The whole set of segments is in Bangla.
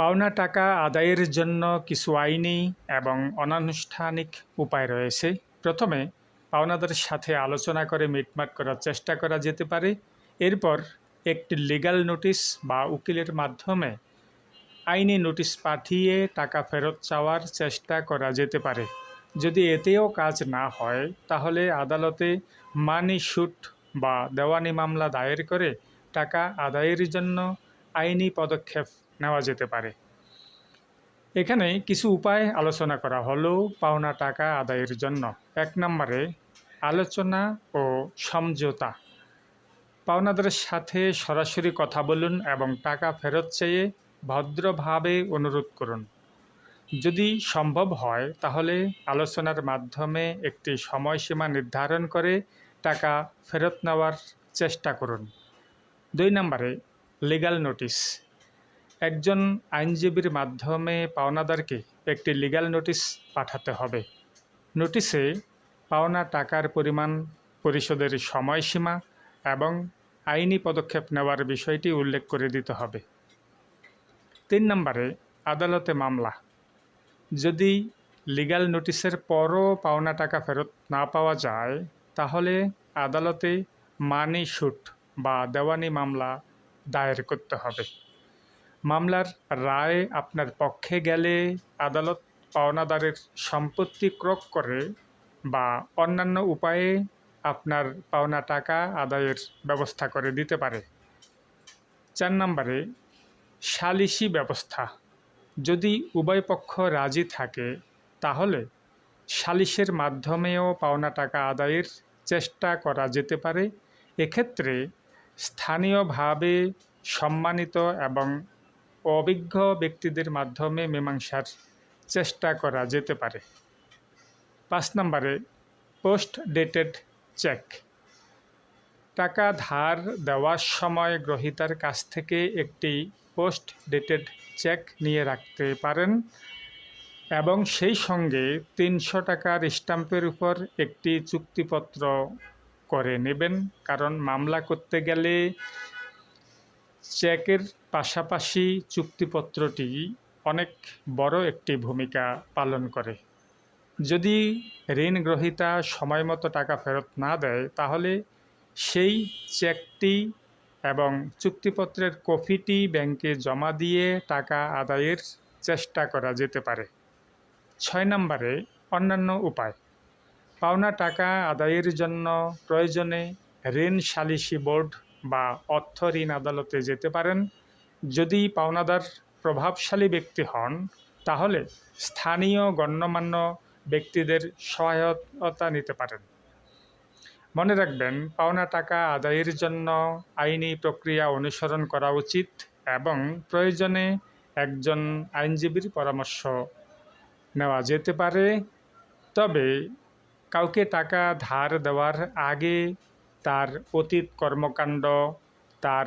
পাওনা টাকা আদায়ের জন্য কিছু আইনি এবং অনানুষ্ঠানিক উপায় রয়েছে। প্রথমে পাওনাদের সাথে আলোচনা করে মিটমাট করার চেষ্টা করা যেতে পারে। এরপর, একটি লিগ্যাল নোটিশ বা উকিলের মাধ্যমে আইনি নোটিশ পাঠিয়ে টাকা ফেরত চাওয়ার চেষ্টা করা যেতে পারে। যদি এতেও কাজ না হয়, তাহলে আদালতে মানি শুট বা দেওয়ানি মামলা দায়ের করে টাকা আদায়ের জন্য আইনি পদক্ষেপ নেওয়া যেতে পারে। এখানে কিছু উপায় আলোচনা করা হলো পাওনা টাকা আদায়ের জন্য। এক নম্বরে, আলোচনা ও সমঝোতা। পাওনাদারের সাথে সরাসরি কথা বলুন এবং টাকা ফেরত চেয়ে ভদ্রভাবে অনুরোধ করুন। যদি সম্ভব হয়, তাহলে আলোচনার মাধ্যমে একটি সময়সীমা নির্ধারণ করে টাকা ফেরত নেওয়ার চেষ্টা করুন। দুই নম্বরে লিগ্যাল নোটিশ একজন আইনজীবীর মাধ্যমে পাওনাদারকে একটি লিগ্যাল নোটিশ পাঠাতে হবে। নোটিশে পাওনা টাকার পরিমাণ, পরিশোধের সময়সীমা এবং আইনি পদক্ষেপ নেওয়ার বিষয়টি উল্লেখ করে দিতে হবে। তিন নম্বরে, আদালতে মামলা। যদি লিগ্যাল নোটিশের পরও পাওনা টাকা ফেরত না পাওয়া যায়, তাহলে আদালতে মানি শুট বা দেওয়ানি মামলা দায়ের করতে হবে। মামলার রায় আপনার পক্ষে গেলে আদালত পাওনাদারের সম্পত্তি ক্রোক করে বা অন্যান্য উপায়ে আপনার পাওনা টাকা আদায়ের ব্যবস্থা করে দিতে পারে। চার নম্বরে সালিসি ব্যবস্থা। যদি উভয় পক্ষ রাজি থাকে, তাহলে সালিসের মাধ্যমেও পাওনা টাকা আদায়ের চেষ্টা করা যেতে পারে। এক্ষেত্রে স্থানীয়ভাবে সম্মানিত এবং অভিজ্ঞ ব্যক্তিদের মাধ্যমে মীমাংসার চেষ্টা করা যেতে পারে। পাঁচ নম্বরে পোস্ট ডেটেড চেক। টাকা ধার দেওয়ার সময় গ্রহীতার কাছ থেকে একটি পোস্ট ডেটেড চেক নিয়ে রাখতে পারেন এবং সেই সঙ্গে তিনশো টাকার স্ট্যাম্পের উপর একটি চুক্তিপত্র করে নেবেন। কারণ মামলা করতে গেলে চেকের পাশাপাশি চুক্তিপত্রটি অনেক বড় একটি ভূমিকা পালন করে। যদি ঋণ গ্রহীতা সময় মতো টাকা ফেরত না দেয়, তাহলে সেই চেকটি এবং চুক্তিপত্রের কপিটি ব্যাংকে জমা দিয়ে টাকা আদায়ের চেষ্টা করা যেতে পারে। ছয় নম্বরে অন্যান্য উপায়। পাওনা টাকা আদায়ের জন্য প্রয়োজনে ঋণ সালিসি বোর্ড বা অর্থ ঋণ আদালতে যেতে পারেন। যদি পাওনাদার প্রভাবশালী ব্যক্তি হন, তাহলে স্থানীয় গণ্যমান্য ব্যক্তিদের সহায়তা নিতে পারেন। মনে রাখবেন, পাওনা টাকা আদায়ের জন্য আইনি প্রক্রিয়া অনুসরণ করা উচিত এবং প্রয়োজনে একজন আইনজীবীর পরামর্শ নেওয়া যেতে পারে। তবে কাউকে টাকা ধার দেওয়ার আগে তার অতীত কর্মকাণ্ড, তার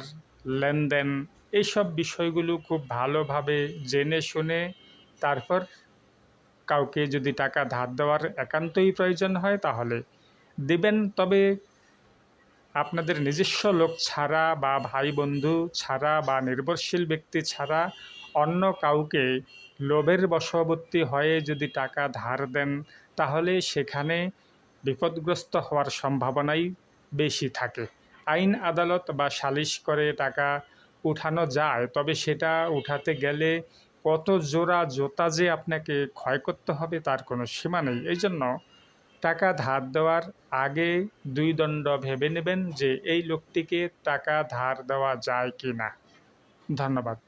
লেনদেন, এইসব বিষয়গুলো খুব ভালোভাবে জেনে শুনে তারপর কাউকে যদি টাকা ধার দেওয়ার একান্তই প্রয়োজন হয় তাহলে দিবেন। তবে আপনাদের নিজস্ব লোক ছাড়া বা ভাই বন্ধু ছাড়া বা নির্ভরশীল ব্যক্তি ছাড়া অন্য কাউকে লোভের বশবর্তী হয়ে যদি টাকা ধার দেন, তাহলে সেখানে বিপদগ্রস্ত হওয়ার সম্ভাবনাই বেশি থাকে। আইন, আদালত বা সালিশ করে টাকা উঠানো যায়, তবে সেটা উঠাতে গেলে কত জোড়া জোতা যে আপনাকে ক্ষয় করতে হবে তার কোনো সীমা নেই। এই জন্য টাকা ধার দেওয়ার আগে দুই দণ্ড ভেবে নেবেন যে এই লোকটিকে টাকা ধার দেওয়া যায় কি না ধন্যবাদ।